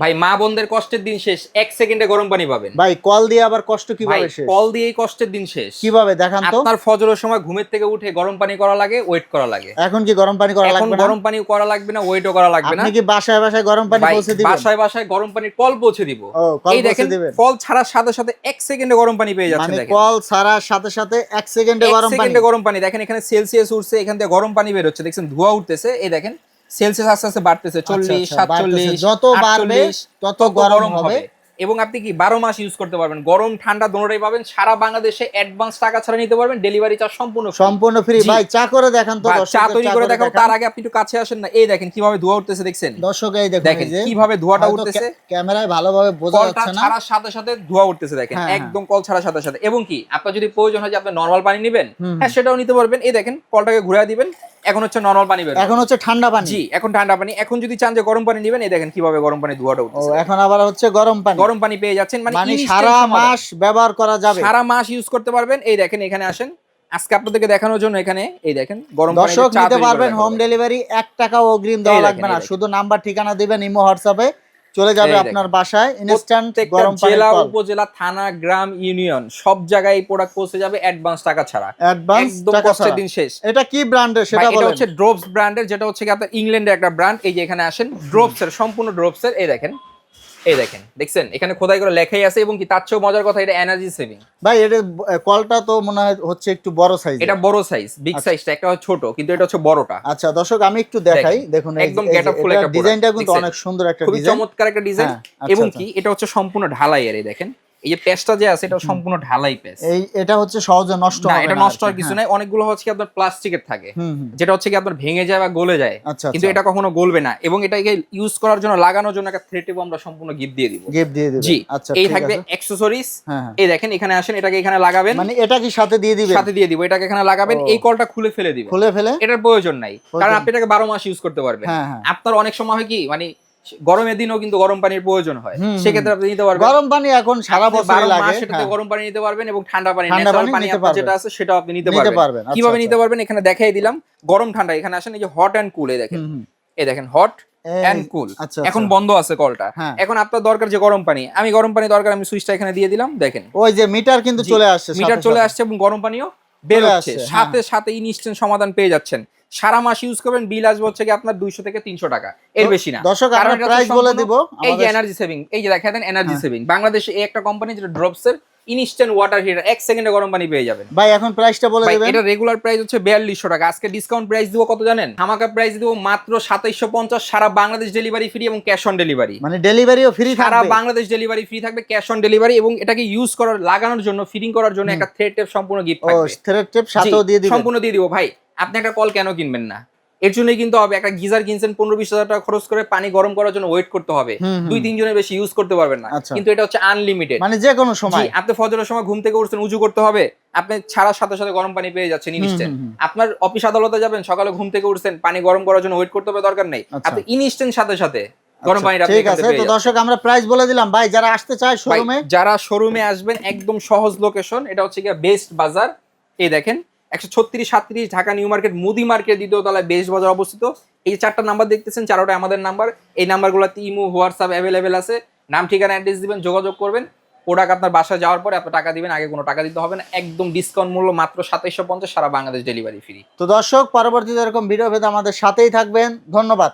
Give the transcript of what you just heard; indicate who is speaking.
Speaker 1: ভাই মা বোনদের কষ্টের দিন শেষ। এক সেকেন্ডে গরম পানি পাবেন।
Speaker 2: ভাই কল দিয়ে আবার কষ্ট কীভাবে শেষ?
Speaker 1: কল দিয়েই কষ্টের দিন শেষ।
Speaker 2: কীভাবে? দেখান তো।
Speaker 1: আপনার ফজরের সময় ঘুমের থেকে উঠে গরম পানি করা লাগে ওয়েট করা লাগে।
Speaker 2: এখন কি গরম পানি করা লাগবে না?
Speaker 1: গরম পানি করা লাগবে না ওয়েটও করা লাগবে না।
Speaker 2: আপনি কি বাসায় বাসায় গরম পানি পৌঁছে দিবেন?
Speaker 1: বাসায় বাসায় গরম পানির কল পৌঁছে দিব।
Speaker 2: ও কল
Speaker 1: এই দেখেন কল ছাড়ার সাথে সাথে এক সেকেন্ডে গরম পানি পেয়ে যাচ্ছেন
Speaker 2: মানে
Speaker 1: দেখেন।
Speaker 2: কল ছাড়ার সাথে সাথে এক সেকেন্ডে গরম পানি।
Speaker 1: সেকেন্ডে গরম পানি। দেখেন এখানে সেলসিয়াস উঠছে এখান থেকে গরম পানি বের হচ্ছে। দেখছেন ধোঁয়া উঠতেছে। এই দেখেন সেলসিয়াস আস্তে আস্তে বাড়তেছে চল্লিশ
Speaker 2: আচ্ছা,
Speaker 1: সাতচল্লিশ
Speaker 2: যত বাড়বে তত গরম হবে।
Speaker 1: এবং আপনি কি বারো মাস ইউজ করতে পারবেন? গরম ঠান্ডা দোনোটাই পাবেন। সারা বাংলাদেশে অ্যাডভান্স টাকা ছাড়া নিতে পারবেন। ডেলিভারি চার্জ সম্পূর্ণ
Speaker 2: সম্পূর্ণ ফ্রি ভাই চা করে দেখান তো
Speaker 1: চা তৈরি করে দেখাও। তার আগে আপনি একটু কাছে আসেন না। এই দেখেন কীভাবে ধোঁয়া উঠতেছে দেখছেন?
Speaker 2: দর্শক এই দেখেন
Speaker 1: কীভাবে ধোঁয়াটা উঠতেছে।
Speaker 2: ক্যা- ক্যামেরায় ভালোভাবে বোঝা যাচ্ছে না।
Speaker 1: ছাড়ার সাথে সাথে ধোঁয়া উঠতেছে দেখেন।
Speaker 2: হ্যাঁ, হ্যাঁ।
Speaker 1: একদম কল ছাড়ার সাথে সাথে। এবং কি আপনার যদি প্রয়োজন হয় যে আপনি নর্মাল পানি নেবেন হ্যাঁ সেটাও নিতে পারবেন। এই দেখেন কলটাকে ঘুরে দিবেন। এখন হচ্ছে নরমাল পানি বের
Speaker 2: এখন হচ্ছে ঠান্ডা পানি।
Speaker 1: জি এখন ঠান্ডা পানি। এখন যদি চান যে গরম পানি নেবেন এই দেখেন কীভাবে গরম পানি ধোয়াটা
Speaker 2: ও এখন আবার হচ্ছে গরম পানি।
Speaker 1: গরম পানি পেয়ে যাচ্ছেন মানে
Speaker 2: মানে সারা মাস ব্যবহার করা যাবে।
Speaker 1: সারা মাস ইউজ করতে পারবেন। এই দেখেন এখানে আসেন। আজকে আপনাদেরকে দেখানোর জন্য এখানে এই দেখেন গরম
Speaker 2: দর্শক নিতে পারবেন হোম ডেলিভারি এক টাকাও অগ্রিম দেওয়া লাগবে না। শুধু নাম্বার ঠিকানা দিবেন ইমো হোয়াটসঅ্যাপে চলে যাবে আপনার বাসায় ইনস্ট্যান্ট গরম পানি
Speaker 1: জেলা উপজেলা থানা গ্রাম ইউনিয়ন সব জায়গায় এই প্রোডাক্ট পৌঁছে যাবে অ্যাডভান্স টাকা ছাড়া।
Speaker 2: অ্যাডভান্স টাকা ছাড়া।
Speaker 1: দিন শেষ।
Speaker 2: এটা কি ব্র্যান্ডের সেটা বলেন এটা
Speaker 1: হচ্ছে ড্রপস ব্র্যান্ডের যেটা হচ্ছে কি আপনার ইংল্যান্ডের একটা ব্র্যান্ড এই যে এখানে আসেন ড্রপস এর সম্পূর্ণ ড্রপস এর এই দেখেন। এই দেখেন দেখছেন? এখানে খোদাই করে লেখাই আছে এবং কি তার চেয়েও মজার কথা এটা এনার্জি সেভিং
Speaker 2: ভাই এটা কলটা তো মনে হয় হচ্ছে একটু বড় সাইজ
Speaker 1: এটা বড় সাইজ বিগ সাইজটা একটা হচ্ছে ছোট কিন্তু এটা হচ্ছে বড়টা।
Speaker 2: আচ্ছা দর্শক আমি একটু দেখাই।
Speaker 1: দেখুন একদম গেটআপ ফুল একটা
Speaker 2: ডিজাইনটা কিন্তু অনেক সুন্দর একটা ডিজাইন খুব
Speaker 1: চমৎকার একটা ডিজাইন
Speaker 2: হ্যাঁ, আচ্ছা,
Speaker 1: এবং
Speaker 2: আচ্ছা।
Speaker 1: কি এটা হচ্ছে সম্পূর্ণ ঢালাই এর এই দেখেন। এই যে পেস্টটা যে আছে এটা সম্পূর্ণ ঢালাই পেস্ট।
Speaker 2: এই এটা হচ্ছে সহজে নষ্ট হবে না
Speaker 1: এটা
Speaker 2: নষ্ট
Speaker 1: হওয়ার কিছু
Speaker 2: হ্যাঁ।
Speaker 1: নাই। অনেকগুলো হচ্ছে কি আপনার প্লাস্টিকের থাকে। যেটা হচ্ছে কি আপনার ভেঙে যায় বা গলে যায়।
Speaker 2: আচ্ছা
Speaker 1: কিন্তু
Speaker 2: আচ্ছা
Speaker 1: এটা কখনো গলবে না এবং এটাকে ইউজ করার জন্য লাগানোর জন্য একটা থ্রেটিভ আমরা সম্পূর্ণ গিফট দিয়ে দিব।
Speaker 2: গিফট দিয়ে দিবেন।
Speaker 1: জি
Speaker 2: আচ্ছা
Speaker 1: এই থাকবে অ্যাক্সেসরিজ
Speaker 2: হ্যাঁ
Speaker 1: এই দেখেন এখানে আসেন এটাকে এখানে লাগাবেন।
Speaker 2: মানে এটা কি সাথে দিয়ে দিবেন?
Speaker 1: সাথে দিয়ে দিব এটাকে এখানে লাগাবেন। এই কলটা খুলে ফেলে দিবেন
Speaker 2: খুলে ফেলে?
Speaker 1: এটার প্রয়োজন নাই। কারণ আপনি এটাকে বারো মাস ইউজ করতে পারবেন।
Speaker 2: হ্যাঁ হ্যাঁ।
Speaker 1: আপনার অনেক সময় হয় কি মানে গরমের দিনও কিন্তু গরম পানির প্রয়োজন হয়। সেক্ষেত্রে আপনি নিতে পারবেন
Speaker 2: গরম পানি এখন সারা বছর লাগে
Speaker 1: সেটাতে
Speaker 2: হ্যাঁ।
Speaker 1: গরম পানি নিতে পারবেন এবং ঠান্ডা পানি ন্যাচারাল
Speaker 2: পানি
Speaker 1: আপনার যেটা আছে সেটাও আপনি নিতে পারবেন
Speaker 2: আচ্ছা,
Speaker 1: কীভাবে
Speaker 2: আচ্ছা।
Speaker 1: নিতে পারবেন এখানে দেখাই দিলাম গরম ঠান্ডা এখানে আসেন এই যে হট এন্ড কুল এই দেখেন। এই দেখেন হট এন্ড কুল
Speaker 2: আচ্ছা
Speaker 1: এখন
Speaker 2: আচ্ছা।
Speaker 1: বন্ধ আছে কলটা
Speaker 2: হ্যাঁ।
Speaker 1: এখন আপনার দরকার যে গরম পানি আমি গরম পানি দরকার আমি সুইচটা এখানে দিয়ে দিলাম দেখেন
Speaker 2: ওই যে মিটার কিন্তু চলে আসছে
Speaker 1: মিটার চলে। আসছে এবং গরম পানিও বের হচ্ছে
Speaker 2: হ্যাঁ।
Speaker 1: সাথে সাথে ইনস্ট্যান্ট সমাধান পেয়ে যাচ্ছেন সারা মাস ইউজ করবেন বিল আসবে হচ্ছে কি আপনার দুইশো থেকে তিনশো টাকা। এর বেশি না।
Speaker 2: দর্শক আমরা প্রাইস বলে দিব
Speaker 1: এই যে এনার্জি সেভিং এই যে দেখা দেন এনার্জি। সেভিং বাংলাদেশে এই একটা কোম্পানি যেটা ড্রপস এর ইনস্ট্যান্ট ওয়াটার হিটার এক সেকেন্ডে গরম পানি পেয়ে যাবেন।
Speaker 2: ভাই এখন প্রাইসটা বলে দিবেন।
Speaker 1: এটা রেগুলার প্রাইস হচ্ছে বিয়াল্লিশশো টাকা। আজকে ডিসকাউন্ট প্রাইস দিব কত জানেন? আমাকে প্রাইস দিব মাত্র সাতাইশশো পঞ্চাশ সারা বাংলাদেশ ডেলিভারি ফ্রি এবং ক্যাশ অন ডেলিভারি
Speaker 2: মানে ডেলিভারিও ফ্রি
Speaker 1: সারা বাংলাদেশ ডেলিভারি ফ্রি থাকবে ক্যাশ অন ডেলিভারি এবং এটাকে ইউজ করার লাগানোর জন্য ফিটিং করার জন্য একটা থ্রেড টেপ সম্পূর্ণ গিফট
Speaker 2: ও থ্রেড টেপ সাথেও দিয়ে
Speaker 1: সম্পূর্ণ দিয়ে দিব। ভাই আপনি একটা কল কেন কিনবেন না? এর জন্যই কিন্তু হবে একটা গিজার কিনছেন পনেরো বিশ হাজার টাকা খরচ করে পানি গরম করার জন্য ওয়েট করতে হবে। দুই তিনজনের বেশি ইউজ করতে পারবেন না।
Speaker 2: আচ্ছা।
Speaker 1: কিন্তু এটা হচ্ছে আনলিমিটেড
Speaker 2: মানে যে কোনো সময়।
Speaker 1: আপনি ফজরের সময় ঘুম থেকে উঠছেন উজু করতে হবে। আপনি ছাড়ার সাথে সাথে গরম পানি পেয়ে যাচ্ছেন ইনস্ট্যান্ট। আপনার অফিস আদালতে যাবেন সকালে ঘুম থেকে উঠছেন পানি গরম করার জন্য ওয়েট করতে হবে দরকার নেই।
Speaker 2: আচ্ছা।
Speaker 1: আপনি ইনস্ট্যান্ট সাথে সাথে গরম
Speaker 2: আচ্ছা,
Speaker 1: পানিটা
Speaker 2: ঠিক আছে তো দর্শক আমরা প্রাইস বলে দিলাম। ভাই যারা আসতে চায় শোরুমে
Speaker 1: যারা শোরুমে আসবেন একদম সহজ লোকেশন এটা হচ্ছে গিয়ে বেস্ট বাজার এই দেখেন একশো ছত্রিশ, সাতত্রিশ, ঢাকা নিউ মার্কেট, মুদি মার্কেট দ্বিতীয় তলায় বেশ বাজার অবস্থিত। এই চারটা নাম্বার দেখতেছেন চারোটা আমাদের নাম্বার। এই নাম্বারগুলোতে ইমো হোয়াটসঅ্যাপ অ্যাভেলেবেল আছে। নাম, ঠিকানা অ্যাড্রেস দিবেন, যোগাযোগ করবেন। প্রোডাক্ট আপনার বাসায় যাওয়ার পরে আপনি টাকা দিবেন, আগে কোনো টাকা দিতে হবে না। একদম ডিসকাউন্ট মূল্য মাত্র সাতাইশশো পঞ্চাশ, সারা বাংলাদেশ ডেলিভারি ফ্রি
Speaker 2: তো দর্শক, পরবর্তীতে এরকম ভিডিও ভেদ আমাদের সাথেই থাকবেন। ধন্যবাদ।